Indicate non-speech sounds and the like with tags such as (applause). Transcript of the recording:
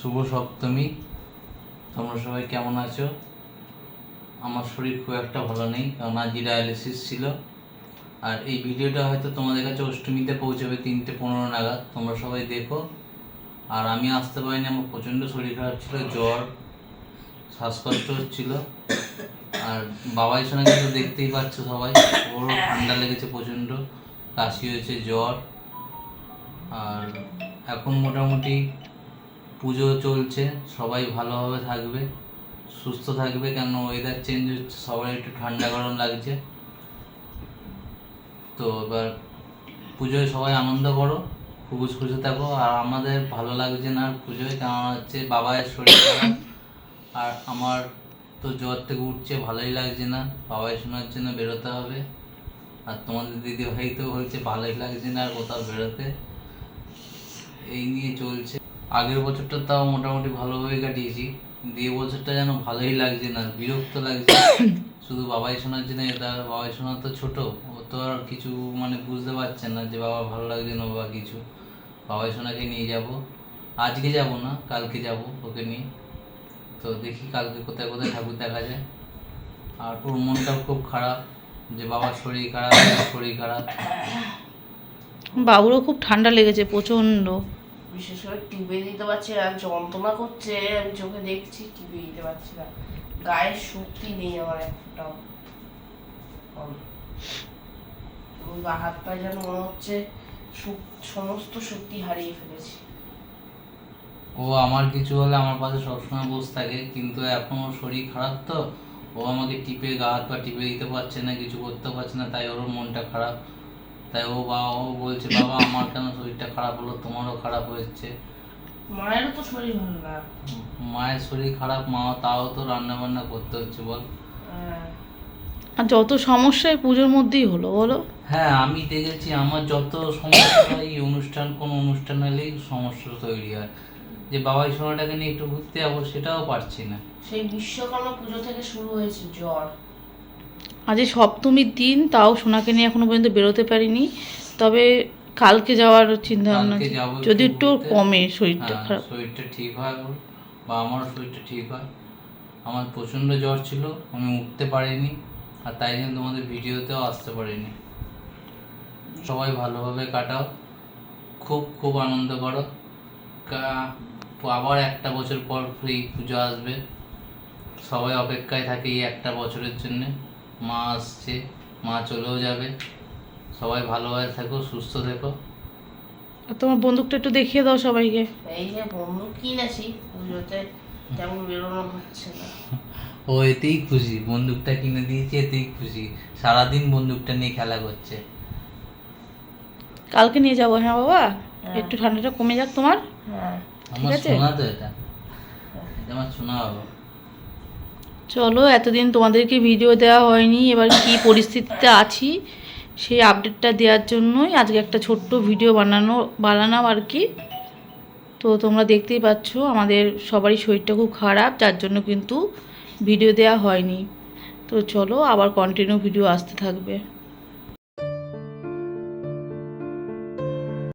শুভ সপ্তমী। তোমরা সবাই কেমন আছো? আমার শরীর খুব একটা ভালো নেই, কারণ আজ ডায়ালিসিস ছিল। আর এই ভিডিওটা হয়তো তোমাদের কাছে অষ্টমীতে পৌঁছবে, তিনটে পনেরো নাগাদ। তোমরা সবাই দেখো। আর আমি আসতে পারিনি, আমার প্রচণ্ড শরীর খারাপ ছিল, জ্বর, শ্বাসকষ্ট হচ্ছিল। আর বাবাই শোনাকে তো দেখতেই পাচ্ছ সবাই। ওরও ঠান্ডা লেগেছে প্রচণ্ড, কাশি হয়েছে, জ্বর। আর এখন মোটামুটি পুজো চলছে, সবাই ভালোভাবে থাকবে, সুস্থ থাকবে, কেন ওয়েদার চেঞ্জ হচ্ছে সবার একটু ঠান্ডা গরম লাগছে। তো এবার পুজোয় সবাই আনন্দ করো খুবুজ খুশি থাকো, আর আমাদের ভালো লাগছে না পুজোয় কেমন হচ্ছে বাবায়ের শরীর আর আমার তো জ্বর থেকে উঠছে, ভালোই লাগছে না, বাবাই শোনার জন্য বেরোতে হবে, আর তোমাদের দিদি ভাই তো বলছে ভালোই লাগছে না আর কোথাও বেরোতে। এই নিয়ে চলছে। আগের বছরটা তাও মোটামুটি ভালোভাবে কাটিয়েছি। কিন্তু এই বছরটা যেন ভালোই লাগছে না বিরক্ত লাগছে। (coughs) শুধু বাবাই শোনার জন্য এটা বাবাই শোনা তো ছোট ও তো আর কিছু মানে বুঝতে পারছে না যে বাবা ভালো লাগছে না বা কিছু। বাবাই সোনাকে নিয়ে যাব। আজকে যাব না কালকে যাব ওকে নিয়ে। তো দেখি কালকে কোথায় কোথায় ঠাকুর দেখা যায়। আর ওর মনটাও খুব খারাপ যে বাবার শরীর খারাপ শরীর খারাপ। বাবুরও খুব ঠান্ডা লেগেছে প্রচণ্ড। বিশেষ করে টিপে দিতে পারছি না, যন্ত্রণা করছে, আমি চোখে দেখছি টিপে দিতে পারছি না। গায়ের শক্তি নেই আমার একটাও। গা হাত পায়ে যেন মনে হচ্ছে সমস্ত শক্তি হারিয়ে ফেলেছি। ও আমার কিছু হলে আমার পাশে সবসময় বসে থাকে, কিন্তু এখন ওর শরীর খারাপ তো, ও আমাকে টিপে, গা হাত পা টিপে দিতে পারছে না, কিছু করতে পারছে না, তাই ওর মনটা খারাপ। তাই ও বাবা ও বলছে বাবা আমার কেন শরীরটা খারাপ হলো? তোমারও খারাপ হয়েছে। মায়েরও তো শরীর ভালো না। মায়ের শরীর খারাপ মা তাও তো রান্না বান্না করতে হচ্ছে বল। হ্যাঁ। আর যত সমস্যায় পুজোর মধ্যেই হলো বলো। হ্যাঁ আমি দেখেছি আমার যত সমস্যা এই অনুষ্ঠান কোনো অনুষ্ঠান হলেই সমস্যা তৈরি হয়। যে বাবাই সোনাটাকে নিয়ে একটু ঘুরতে যাব সেটাও পারছি না। সেই বিশ্বকর্মা পুজো থেকে শুরু হয়েছে জ্বর। আজ সপ্তমীর দিন তাও সোনাকে নিয়ে এখনও পর্যন্ত বেরোতে পারিনি। তবে কালকে যাওয়ার চিন্তা ভাবনা যদি একটু কমে শরীরটা হ্যাঁ, খারাপ। শরীরটা ঠিক হয় বা আমারও শরীরটা ঠিক হয়। আমার প্রচণ্ড জ্বর ছিল আমি উঠতে পারিনি আর তাই জন্য তোমাদের ভিডিওতেও আসতে পারিনি। সবাই ভালোভাবে কাটাও। খুব খুব আনন্দ করো। আবার একটা বছর পর ফ্রি পুজো আসবে। সবাই অপেক্ষায় থাকে এই একটা বছরের জন্যে। মা আসছে মা চলেও যাবে। সবাই ভালোভাবে থেকো সুস্থ থেকো। তোমার বন্দুকটা একটু দেখিয়ে দাও সবাইকে। এই যে বন্ধু কিনেছি পুজোতে তেমন বেরোনো হচ্ছে না। ও এতেই খুশি। বন্দুকটা কিনে দিয়েছি এতেই খুশি। সারাদিন বন্দুকটা নিয়ে খেলা করছে। কালকে নিয়ে যাব হ্যাঁ বাবা? হ্যাঁ। একটু ঠান্ডাটা কমে যাক তোমার। হ্যাঁ। আমার আছে? শোনা তো এটা। এটা আমার শোনা বাবা। চলো, এতদিন তোমাদেরকে ভিডিও দেওয়া হয়নি, এবার কি পরিস্থিতিতে আছি, সেই আপডেটটা দেওয়ার জন্যই আজকে একটা ছোট্ট ভিডিও বানানো, বানালাম আর কি। তো তোমরা দেখতেই পাচ্ছ, আমাদের সবারই শরীরটা খুব খারাপ, যার জন্য কিন্তু ভিডিও দেওয়া হয়নি। তো চলো, আবার কন্টিনিউ ভিডিও আসতে থাকবে।